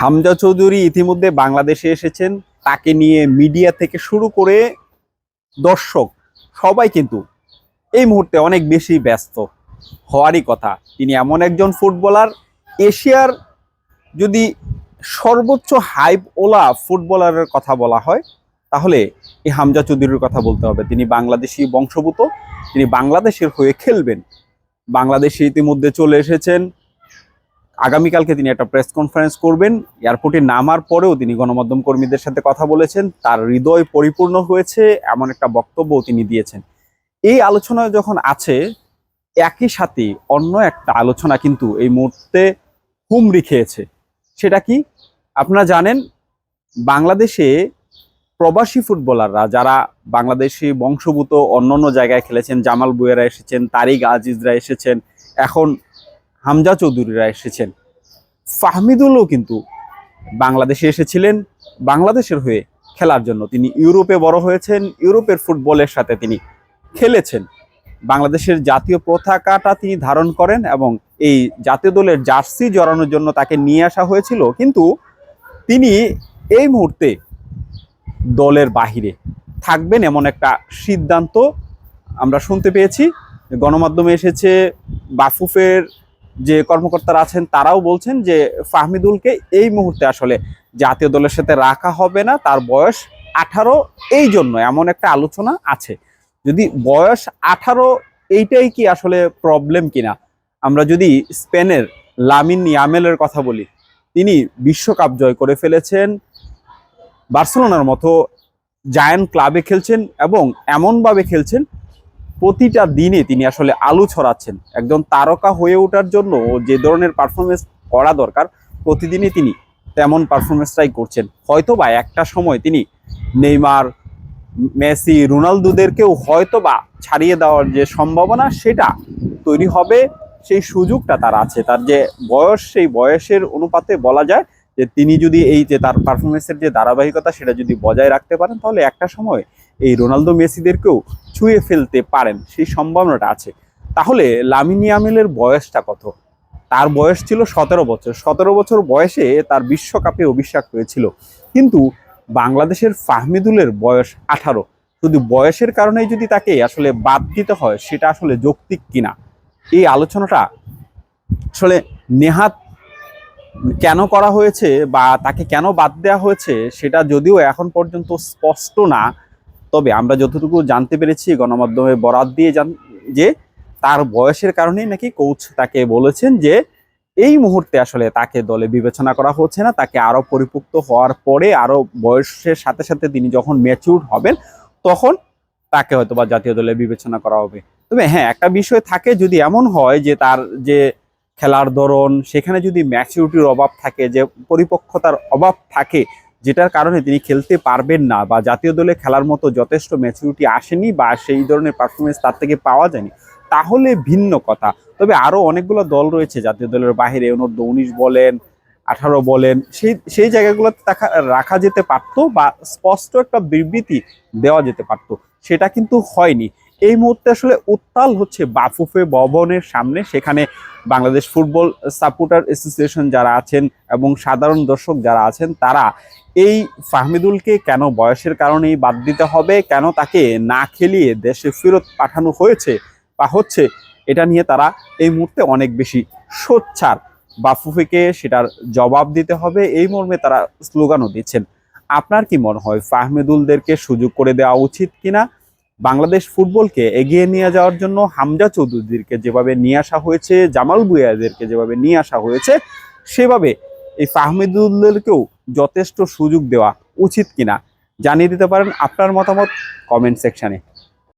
হামজা চৌধুরী ইতিমধ্যে বাংলাদেশে এসেছেন। তাকে নিয়ে মিডিয়া থেকে শুরু করে দর্শক সবাই কিন্তু এই মুহূর্তে অনেক বেশি ব্যস্ত হওয়ারই কথা। তিনি এমন একজন ফুটবলার। এশিয়ার যদি সর্বোচ্চ হাইপ ওলা ফুটবলারের কথা বলা হয়, তাহলে এই হামজা চৌধুরীর কথা বলতে হবে। তিনি বাংলাদেশি বংশভূত তিনি বাংলাদেশের হয়ে খেলবেন। বাংলাদেশে ইতিমধ্যে চলে এসেছেন আগামীকালকে তিনি একটা প্রেস কনফারেন্স করবেন। এয়ারপোর্টে নামার পরেও তিনি গণমাধ্যম কর্মীদের সাথে কথা বলেছেন। তার হৃদয় পরিপূর্ণ হয়েছে, এমন একটা বক্তব্য তিনি দিয়েছেন। এই আলোচনায় যখন আছে, একই সাথে অন্য একটা আলোচনা কিন্তু এই মুহূর্তে হুমড়ি খেয়েছে। সেটা কি? আপনারা জানেন, বাংলাদেশে প্রবাসী ফুটবলাররা যারা বাংলাদেশি বংশভূত অন্যান্য জায়গায় খেলেছেন, জামাল বুয়েরা এসেছেন, তারিক আজিজরা এসেছেন, এখন হামজা চৌধুরীরা এসেছেন। ফাহমিদুলও কিন্তু বাংলাদেশে এসেছিলেন, বাংলাদেশের হয়ে খেলার জন্য। তিনি ইউরোপে বড় হয়েছেন, ইউরোপের ফুটবলের সাথে তিনি খেলেছেন। বাংলাদেশের জাতীয় পতাকাটা তিনি ধারণ করেন এবং এই জাতীয় দলের জার্সি জড়ানোর জন্য তাকে নিয়ে আসা হয়েছিল। কিন্তু তিনি এই মুহূর্তে দলের বাহিরে থাকবেন এমন একটা সিদ্ধান্ত আমরা শুনতে পেয়েছি। গণমাধ্যমে এসেছে বাফুফের যে কর্মকর্তারা আছেন, তারাও বলছেন যে ফাহমিদুলকে এই মুহূর্তে আসলে জাতীয় দলের সাথে রাখা হবে না। তার বয়স আঠারো, এই জন্য এমন একটা আলোচনা আছে। যদি বয়স আঠারো, এইটাই কি আসলে প্রবলেম কিনা? আমরা যদি স্পেনের লামিন ইয়ামেলের কথা বলি, তিনি বিশ্বকাপ জয় করে ফেলেছেন, বার্সেলোনার মতো জায়ান্ট ক্লাবে খেলছেন এবং এমনভাবে খেলছেন প্রতিটা দিনে তিনি আসলে আলু ছড়াচ্ছেন। একজন তারকা হয়ে ওঠার জন্য যে ধরনের পারফরমেন্স করা দরকার, প্রতিদিনই তিনি তেমন পারফরমেন্সটাই করছেন। হয়তো বা একটা সময় তিনি নেইমার, মেসি, রোনালদোদেরকেও হয়তো বা ছাড়িয়ে দেওয়ার যে সম্ভাবনা, সেটা তৈরি হবে, সেই সুযোগটা তার আছে। তার যে বয়স, সেই বয়সের অনুপাতে বলা যায় যে তিনি যদি এই যে তার পারফরমেন্সের যে ধারাবাহিকতা, সেটা যদি বজায় রাখতে পারেন, তাহলে একটা সময় এই রোনালদো মেসিদেরকেও ছুঁয়ে ফেলতে পারেন, সেই সম্ভাবনাটা আছে। তাহলে লামিনিয়ামেলের বয়সটা কত? তার বয়স ছিল সতেরো বছর। সতেরো বছর বয়সে তার বিশ্বকাপে অভিষেক হয়েছিল। কিন্তু বাংলাদেশের ফাহমিদুলের বয়স আঠারো। শুধু বয়সের কারণেই যদি তাকে আসলে বাদ দিতে হয়, সেটা আসলে যৌক্তিক কিনা? এই আলোচনাটা আসলে নেহাত কেন করা হয়েছে বা তাকে কেন বাদ দেওয়া হয়েছে, সেটা যদিও এখন পর্যন্ত স্পষ্ট না তবে আমরা যতটুকু জানতে পেরেছি, গণমাধ্যমে বরাত দিয়ে জান, যে তার বয়সের কারণেই নাকি কোচ তাকে বলেছেন যে এই মুহূর্তে আসলে তাকে দলে বিবেচনা করা হচ্ছে না, তাকে আরও পরিপুক্ত হওয়ার পরে আরও বয়সের সাথে সাথে তিনি যখন ম্যাচিউর হবেন, তখন তাকে হয়তো বা জাতীয় দলে বিবেচনা করা হবে। তবে হ্যাঁ একটা বিষয় থাকে, যদি এমন হয় যে তার যে খেলার ধরন, সেখানে যদি ম্যাচিউরিটির অভাব থাকে, যে পরিপক্কতার অভাব থাকে যেটার কারণে তিনি খেলতে পারবেন না বা জাতীয় দলে খেলার মতো যথেষ্ট ম্যাচুরিটি আসেনি বা সেই ধরনের পারফরমেন্স তার থেকে পাওয়া যায়নি, তাহলে ভিন্ন কথা। তবে আরও অনেকগুলো দল রয়েছে জাতীয় দলের বাইরে অনূর্ধ্ব উনিশ বলেন, আঠারো বলেন, সেই সেই জায়গাগুলোতে রাখা যেতে পারতো বা স্পষ্ট একটা বিবৃতি দেওয়া যেতে পারতো, সেটা কিন্তু হয়নি। এই মুহূর্তে আসলে উত্তাল হচ্ছে বাফুফে ভবনের সামনে, সেখানে বাংলাদেশ ফুটবল সাপোর্টার অ্যাসোসিয়েশন যারা আছেন এবং সাধারণ দর্শক যারা আছেন, তারা এই ফাহমিদুলকে কেন বয়সের কারণেই বাদ দিতে হবে? কেন তাকে না খেলিয়ে দেশে ফেরত পাঠানো হয়েছে বা হচ্ছে? এটা নিয়ে তারা এই মুহূর্তে অনেক বেশি সোচ্চার। বাফুফেকে সেটার জবাব দিতে হবে। এই মর্মে তারা স্লোগানও দিচ্ছেন। আপনার কি মনে হয় ফাহমিদুলদেরকে সুযোগ করে দেওয়া উচিত কিনা? বাংলাদেশ ফুটবলকে এগিয়ে নিয়ে যাওয়ার জন্য হামজা চৌধুরীদেরকে যেভাবে নিয়ে আসা হয়েছে, জামাল বুয়াদেরকে যেভাবে নিয়ে আসা হয়েছে, সেভাবে এই ফাহমিদুল্লেরকেও যথেষ্ট সুযোগ দেওয়া উচিত কিনা জানিয়ে দিতে পারেন আপনার মতামত কমেন্ট সেকশনে